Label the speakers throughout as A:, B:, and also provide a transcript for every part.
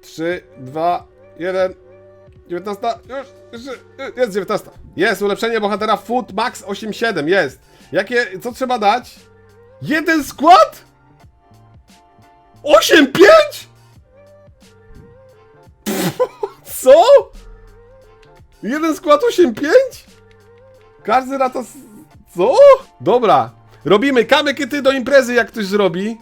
A: 3, 2, 1. 19. Już, już, jest 19. Jest ulepszenie bohatera Food Max 8.7. Jest. Jakie, co trzeba dać? Jeden skład? 8.5? Co? Jeden skład 8.5? Każdy rata. Co? Dobra. Robimy kamykyty do imprezy, jak ktoś zrobi.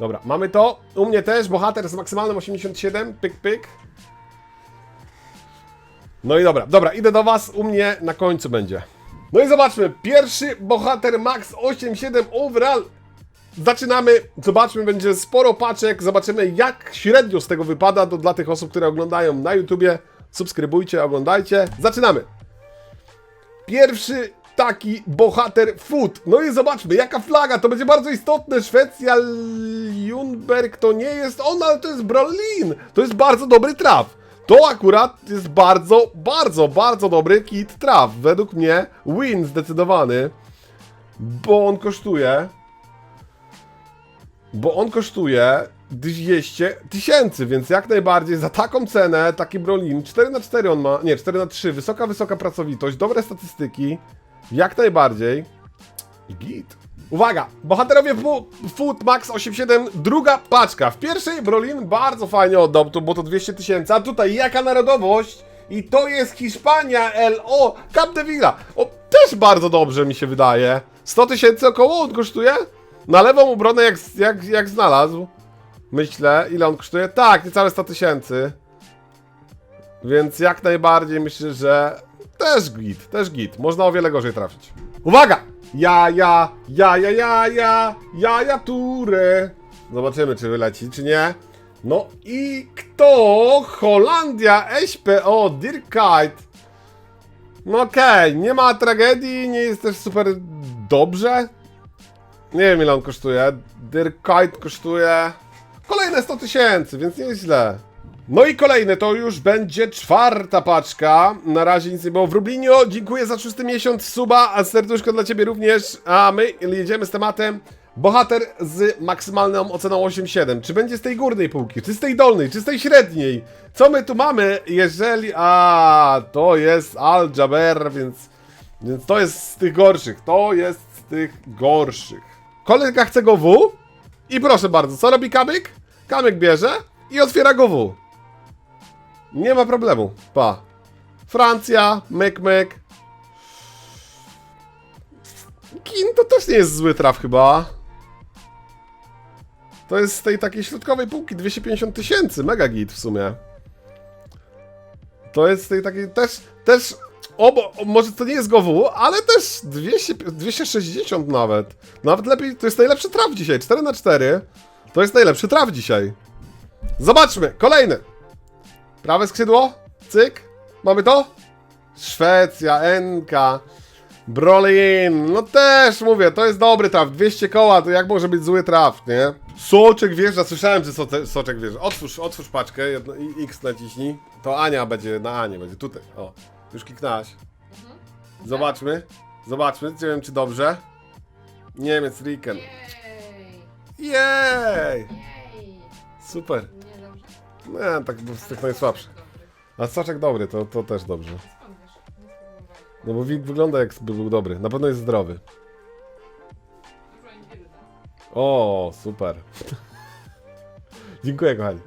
A: Dobra, mamy to. U mnie też bohater z maksymalnym 87. Pyk, pyk. No i dobra, dobra, idę do was. U mnie na końcu będzie. No i zobaczmy. Pierwszy bohater Max 87 overall. Zaczynamy, zobaczmy, będzie sporo paczek, zobaczymy jak średnio z tego wypada, to dla tych osób, które oglądają na YouTubie, subskrybujcie, oglądajcie. Zaczynamy. Pierwszy taki bohater food. No i zobaczmy, jaka flaga, to będzie bardzo istotne. Szwecja, Ljungberg to nie jest on, ale to jest Berlin. To jest bardzo dobry traf. To akurat jest bardzo, bardzo, bardzo dobry kit traf. Według mnie win zdecydowany, bo on kosztuje bo on kosztuje 200 tysięcy, więc jak najbardziej za taką cenę, taki Brolin, 4 na 4 on ma, nie, 4 na 3 wysoka, wysoka pracowitość, dobre statystyki, jak najbardziej i git. Uwaga, bohaterowie Food Max 87, druga paczka. W pierwszej Brolin bardzo fajnie oddał, bo to 200 tysięcy, a tutaj jaka narodowość? I to jest Hiszpania, LO, Capdevila. O, też bardzo dobrze mi się wydaje. 100 tysięcy około on kosztuje? Na lewą obronę jak, jak, jak znalazł. Myślę, ile on kosztuje? Tak, niecałe 100 tysięcy. Więc jak najbardziej myślę, że też git, też git. Można o wiele gorzej trafić. Uwaga! Ja, ja, ja, ja, ja, ja, ja, ja, Ture. Zobaczymy, czy wyleci, czy nie. No i kto? Holandia, SPO, Dirkite. No okej, nie ma tragedii, nie jest też super dobrze. Nie wiem ile on kosztuje. Dirkite kosztuje kolejne 100 tysięcy, więc nieźle. No i kolejny to już będzie czwarta paczka. Na razie nic nie było. Wróblinio, dziękuję za szósty miesiąc suba, a serduszko dla ciebie również. A my jedziemy z tematem. Bohater z maksymalną oceną 8,7. Czy będzie z tej górnej półki, czy z tej dolnej, czy z tej średniej? Co my tu mamy, jeżeli... A, to jest Al Jaber, więc... Więc to jest z tych gorszych. To jest z tych gorszych. Kolega chce go W. I proszę bardzo, co robi Kamyk? Kamyk bierze i otwiera go W. Nie ma problemu. Pa. Francja, myk, myk. Kin to też nie jest zły traf chyba. To jest z tej takiej środkowej półki 250 tysięcy. Mega git w sumie. To jest z tej takiej też, też obo, może to nie jest GoW, ale też 200, 260 nawet. Nawet lepiej, to jest najlepszy traf dzisiaj, 4 na 4 To jest najlepszy traf dzisiaj. Zobaczmy, kolejny. Prawe skrzydło, cyk, mamy to? Szwecja, NK, Brolin, no też mówię, to jest dobry traf, 200 koła, to jak może być zły traf, nie? Soczek wjeżdża, słyszałem, że soce, soczek wjeżdża. Otwórz, otwórz paczkę, jedno, X naciśnij. To Ania będzie, na Anię będzie, tutaj, o. Już kliknęłaś. Zobaczmy, zobaczmy, nie wiem czy dobrze. Niemiec, Riken.
B: Jej!
A: Super.
B: Nie,
A: tak z tych najsłabszych. A soczek dobry, to, to też dobrze. No bo wygląda jakby był dobry. Na pewno jest zdrowy. O, super. Dziękuję, kochani.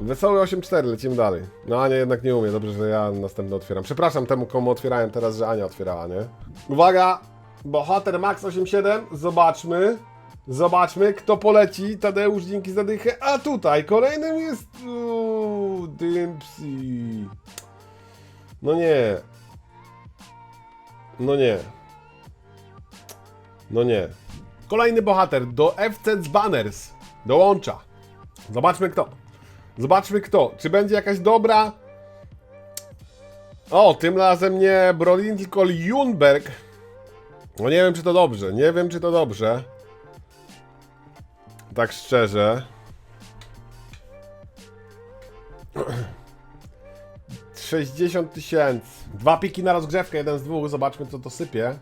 A: Wesoły 8-4, lecimy dalej. No Ania jednak nie umie, dobrze, że ja następny otwieram. Przepraszam temu, komu otwierałem teraz, że Ania otwierała, nie? Uwaga! Bohater Max 87, zobaczmy. Zobaczmy, kto poleci. Tadeusz, dzięki za dychę. A tutaj kolejnym jest... Uuu, Dempsey. No nie. No nie. No nie. Kolejny bohater do FC Banners dołącza. Zobaczmy kto. Zobaczmy kto. Czy będzie jakaś dobra. O, tym razem nie Brolin, tylko Ljungberg. No nie wiem, czy to dobrze. Nie wiem, czy to dobrze. Tak szczerze. Sześćdziesiąt tysięcy. Dwa piki na rozgrzewkę, jeden z dwóch. Zobaczmy, co to sypie.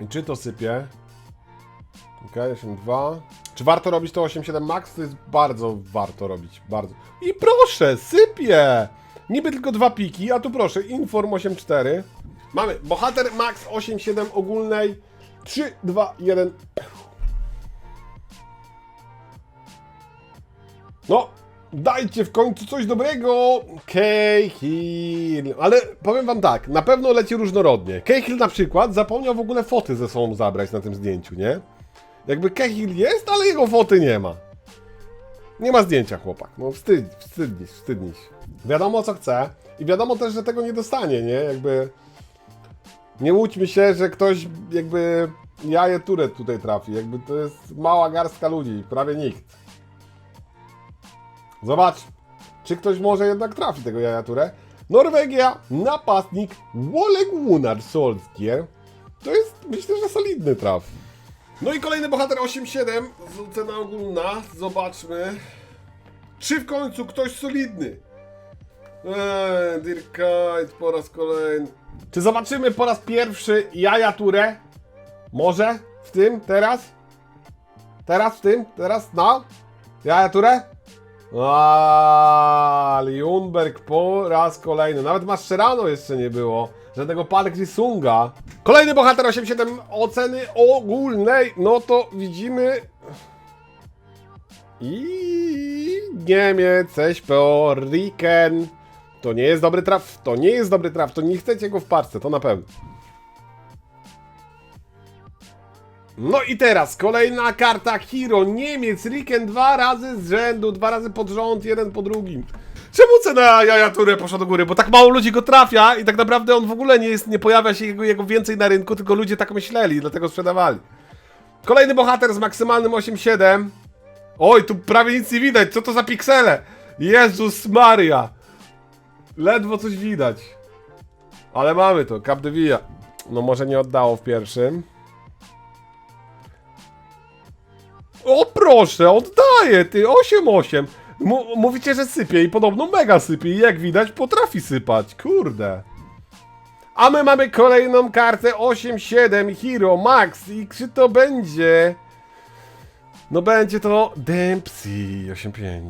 A: I czy to sypie? Ok, 8, 2. Czy warto robić to 8.7 max? To jest bardzo warto robić, bardzo. I proszę, sypie! Niby tylko dwa piki, a tu proszę, Inform 8.4. Mamy bohater max 8.7 ogólnej. 3, 2, 1. No, dajcie w końcu coś dobrego. Cahill. Ale powiem wam tak, na pewno leci różnorodnie. Cahill na przykład zapomniał w ogóle foty ze sobą zabrać na tym zdjęciu, nie? Jakby Cahill jest, ale jego foty nie ma. Nie ma zdjęcia, chłopak. No wstyd, wstydniś, wstydniś. Wiadomo co chce i wiadomo też, że tego nie dostanie, nie? Jakby... Nie łudźmy się, że ktoś jakby jaje turę tutaj trafi. Jakby to jest mała garstka ludzi, prawie nikt. Zobacz, czy ktoś może jednak trafi tego jajaturę. Norwegia, napastnik, Wolek Gunnar Solskjaer. To jest, myślę, że solidny traf. No i kolejny bohater 8-7, z- cena ogólna, zobaczmy. Czy w końcu ktoś solidny? Eee, Dirkite po raz kolejny. Czy zobaczymy po raz pierwszy jajaturę? Może? W tym? Teraz? Teraz? W tym? Teraz? No? Jajaturę? Aaa, Ljungberg po raz kolejny. Nawet Mascherano jeszcze nie było. Żadnego Park Sunga. Kolejny bohater 8-7 oceny ogólnej. No to widzimy. I Niemiec, SPO, Riken. To nie jest dobry traf. To nie jest dobry traf. To nie chcecie go w parce, to na pewno. No i teraz kolejna karta Hero Niemiec Riken dwa razy z rzędu, dwa razy pod rząd, jeden po drugim. Czemu cena jajaturę poszła do góry? Bo tak mało ludzi go trafia i tak naprawdę on w ogóle nie jest, nie pojawia się jego, jego więcej na rynku, tylko ludzie tak myśleli, dlatego sprzedawali. Kolejny bohater z maksymalnym 8-7. Oj, tu prawie nic nie widać, co to za piksele? Jezus Maria. Ledwo coś widać. Ale mamy to, Capdevia. No może nie oddało w pierwszym. O proszę, oddaje ty, 8-8. M- mówicie, że sypie i podobno mega sypie i jak widać potrafi sypać, kurde. A my mamy kolejną kartę 8-7 Hero Max i czy to będzie... No będzie to Dempsey 8-5.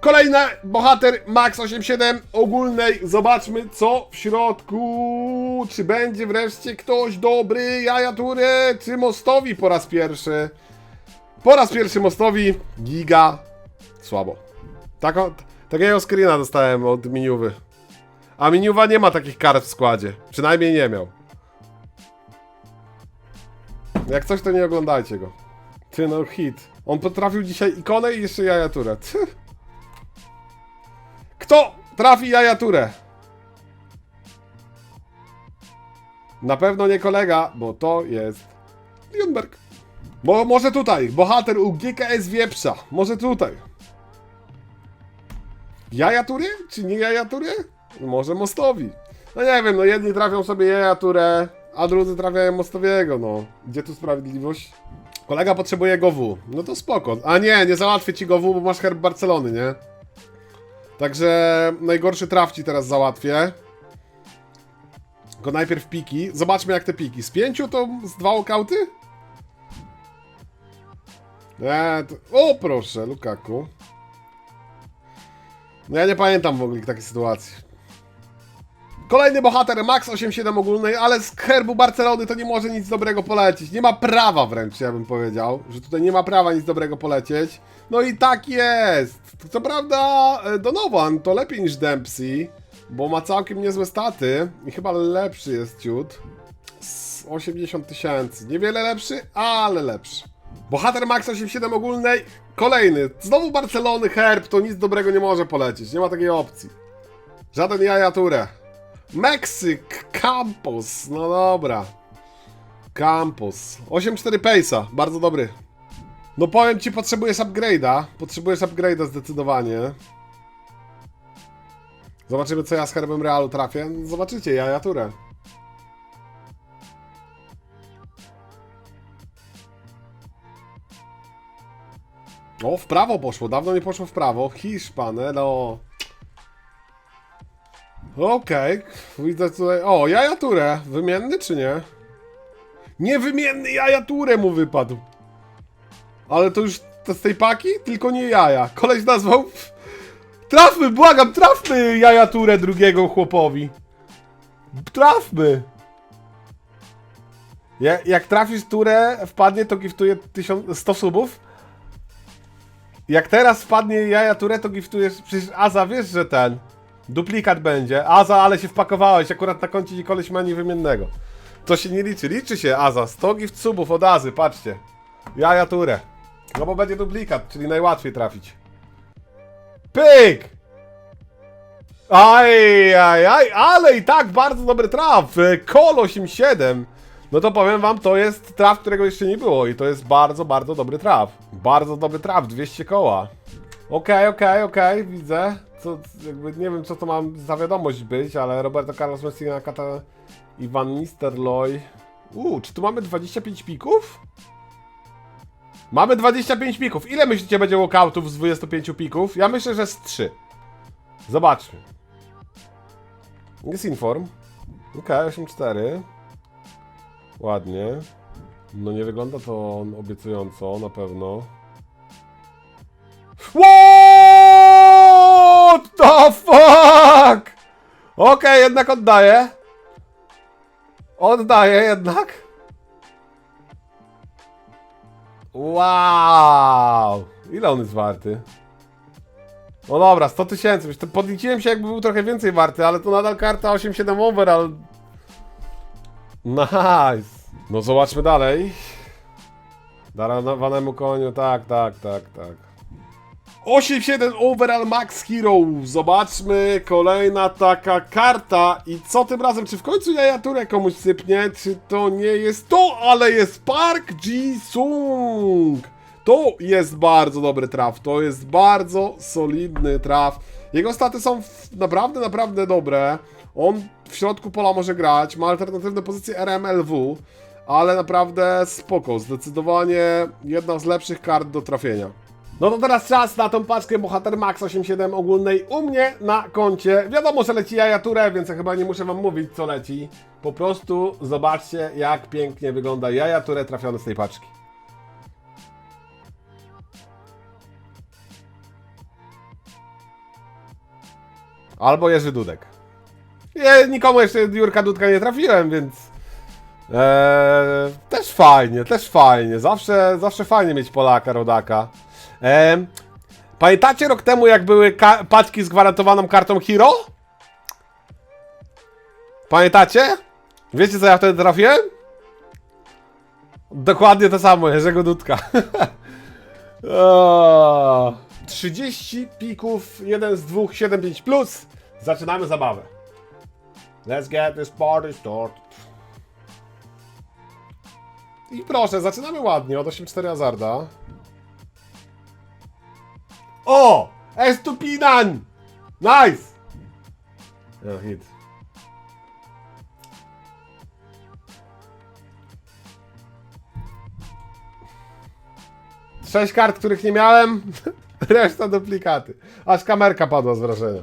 A: Kolejna bohater Max 8-7 ogólnej. Zobaczmy co w środku. Czy będzie wreszcie ktoś dobry? Jajaturę czy Mostowi po raz pierwszy? Po raz pierwszy Mostowi giga słabo. Tako, takiego screena dostałem od Miniuwy. A Miniuwa nie ma takich kart w składzie. Przynajmniej nie miał. Jak coś, to nie oglądajcie go. Ty no hit. On potrafił dzisiaj ikonę i jeszcze jajaturę. Ty. Kto trafi jajaturę? Na pewno nie kolega, bo to jest Lundberg. Bo może tutaj, bohater u GKS Wieprza. Może tutaj. Jajatury? Czy nie jajatury? Może Mostowi. No nie wiem, no jedni trafią sobie jajaturę, a drudzy trafiają Mostowiego, no. Gdzie tu sprawiedliwość? Kolega potrzebuje GoW. No to spoko. A nie, nie załatwię ci GoW, bo masz herb Barcelony, nie? Także najgorszy traf ci teraz załatwię. Tylko najpierw piki. Zobaczmy jak te piki. Z pięciu to z dwa okauty? Nie, to... O proszę, Lukaku. No ja nie pamiętam w ogóle takiej sytuacji. Kolejny bohater, Max 8-7 ogólnej, ale z herbu Barcelony to nie może nic dobrego polecieć. Nie ma prawa wręcz, ja bym powiedział, że tutaj nie ma prawa nic dobrego polecieć. No i tak jest. Co prawda e, Donovan to lepiej niż Dempsey, bo ma całkiem niezłe staty i chyba lepszy jest ciut. Z 80 tysięcy. Niewiele lepszy, ale lepszy. Bohater Max 87 ogólnej, kolejny. Znowu Barcelony, herb, to nic dobrego nie może polecieć. Nie ma takiej opcji. Żaden jajaturę. Meksyk, Campos, no dobra. Campos. 8-4 Pace'a, bardzo dobry. No powiem ci, potrzebujesz upgrade'a. Potrzebujesz upgrade'a zdecydowanie. Zobaczymy, co ja z herbem Realu trafię. Zobaczycie, jajaturę. O, w prawo poszło, dawno nie poszło w prawo. Hiszpan, no. Okej, widzę tutaj. O, jajaturę. Wymienny czy nie? Niewymienny jajaturę mu wypadł. Ale to już z tej paki? Tylko nie jaja. Koleś nazwał... Trafmy, błagam, trafmy jaja turę drugiego chłopowi. Trafmy. Ja, jak trafisz turę, wpadnie, to giftuję 1000, 100 subów. Jak teraz wpadnie jaja turę, to giftujesz... Przecież Aza, wiesz, że ten... Duplikat będzie. Aza, ale się wpakowałeś. Akurat na koncie ci koleś ma niewymiennego. To się nie liczy. Liczy się Aza. 100 gift subów od Azy, patrzcie. Jaja turę. No bo będzie duplikat, czyli najłatwiej trafić. Pyk! Aj, aj, aj, ale i tak bardzo dobry traf. Kol 87. No to powiem wam, to jest traf, którego jeszcze nie było i to jest bardzo, bardzo dobry traf. Bardzo dobry traf, 200 koła. Okej, okej, okej, widzę. Co, jakby nie wiem, co to mam za wiadomość być, ale Roberto Carlos Messina, Kata, Iwan Nisterloy. Uuu, czy tu mamy 25 pików? Mamy 25 pików. Ile myślicie będzie walkoutów z 25 pików? Ja myślę, że z 3. Zobaczmy. Jest inform. Okej, 8-4. Ładnie. No nie wygląda to obiecująco, na pewno. What the fuck? Okej, jednak oddaję. Oddaję jednak. Wow! Ile on jest warty? No dobra, 100 tysięcy. Podliczyłem się jakby był trochę więcej warty, ale to nadal karta 8-7 overall. Nice. No zobaczmy dalej. Darowanemu koniu, tak, tak, tak, tak. 8-7 overall max hero. Zobaczmy, kolejna taka karta. I co tym razem? Czy w końcu jajaturę komuś sypnie? Czy to nie jest to? Ale jest Park Ji-sung. To jest bardzo dobry traf. To jest bardzo solidny traf. Jego staty są naprawdę, naprawdę dobre. On w środku pola może grać. Ma alternatywne pozycje RMLW. Ale naprawdę spoko. Zdecydowanie jedna z lepszych kart do trafienia. No to teraz czas na tą paczkę Bohater Max 87 ogólnej u mnie na koncie. Wiadomo, że leci jajaturę, więc ja chyba nie muszę wam mówić co leci. Po prostu zobaczcie jak pięknie wygląda jajaturę trafione z tej paczki. Albo Jerzy Dudek. Ja nikomu jeszcze Jurka Dudka nie trafiłem, więc... Eee, też fajnie, też fajnie. Zawsze, zawsze fajnie mieć Polaka, rodaka. Eee, pamiętacie rok temu, jak były paczki z gwarantowaną kartą Hero? Pamiętacie? Wiecie, co ja wtedy trafiłem? Dokładnie to samo, Jerzego Dudka. O, 30 pików, jeden z dwóch, 7-5 plus. Zaczynamy zabawę. Let's get this party started. I proszę, zaczynamy ładnie, od 8-4 hazarda. O! Estupinan! Nice! No, hit. Sześć kart, których nie miałem, reszta duplikaty. Aż kamerka padła z wrażenia.